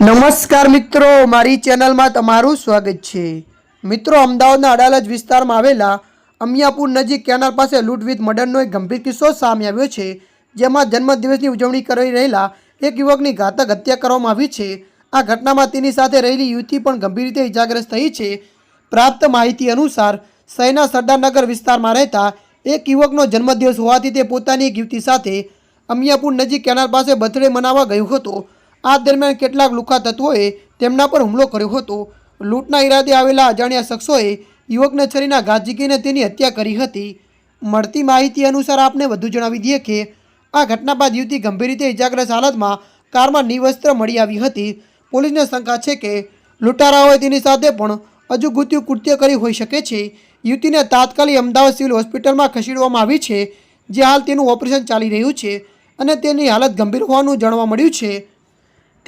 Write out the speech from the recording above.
નમસ્કાર મિત્રો, મારી ચેનલમાં તમારું સ્વાગત છે. મિત્રો, અમદાવાદના અડાલજ વિસ્તારમાં આવેલા અમિયાપુર નજીક કેનાલ પાસે લૂંટ વિથ મર્ડરનો એક ગંભીર કિસ્સો સામે આવ્યો છે, જેમાં જન્મદિવસની ઉજવણી કરી રહેલા એક યુવકની ઘાતક હત્યા કરવામાં આવી છે. આ ઘટનામાં તેની સાથે રહેલી યુવતી પણ ગંભીર રીતે ઇજાગ્રસ્ત થઈ છે. પ્રાપ્ત માહિતી અનુસાર શહેરના સરદારનગર વિસ્તારમાં રહેતા એક યુવકનો જન્મદિવસ હોવાથી તે પોતાની એક યુવતી સાથે અમિયાપુર નજીક કેનાલ પાસે બર્થડે મનાવવા ગયો હતો. આ દરમિયાન કેટલાક લુખા તત્વોએ તેમના પર હુમલો કર્યો હતો. લૂંટના ઈરાદે આવેલા અજાણ્યા શખ્સોએ યુવકને છરીના ઘાત ઝીકીને તેની હત્યા કરી હતી. મળતી માહિતી અનુસાર આપને વધુ જણાવી દઈએ કે, આ ઘટના બાદ યુવતી ગંભીર રીતે ઇજાગ્રસ્ત હાલતમાં કારમાં નિવસ્ત્ર મળી આવી હતી. પોલીસને શંકા છે કે, લૂંટારાઓએ તેની સાથે પણ હજુ ગુત્યું કૃત્ય કરી હોઈ શકે છે. યુવતીને તાત્કાલિક અમદાવાદ સિવિલ હોસ્પિટલમાં ખસેડવામાં આવી છે, જે હાલ તેનું ઓપરેશન ચાલી રહ્યું છે અને તેની હાલત ગંભીર હોવાનું જાણવા મળ્યું છે.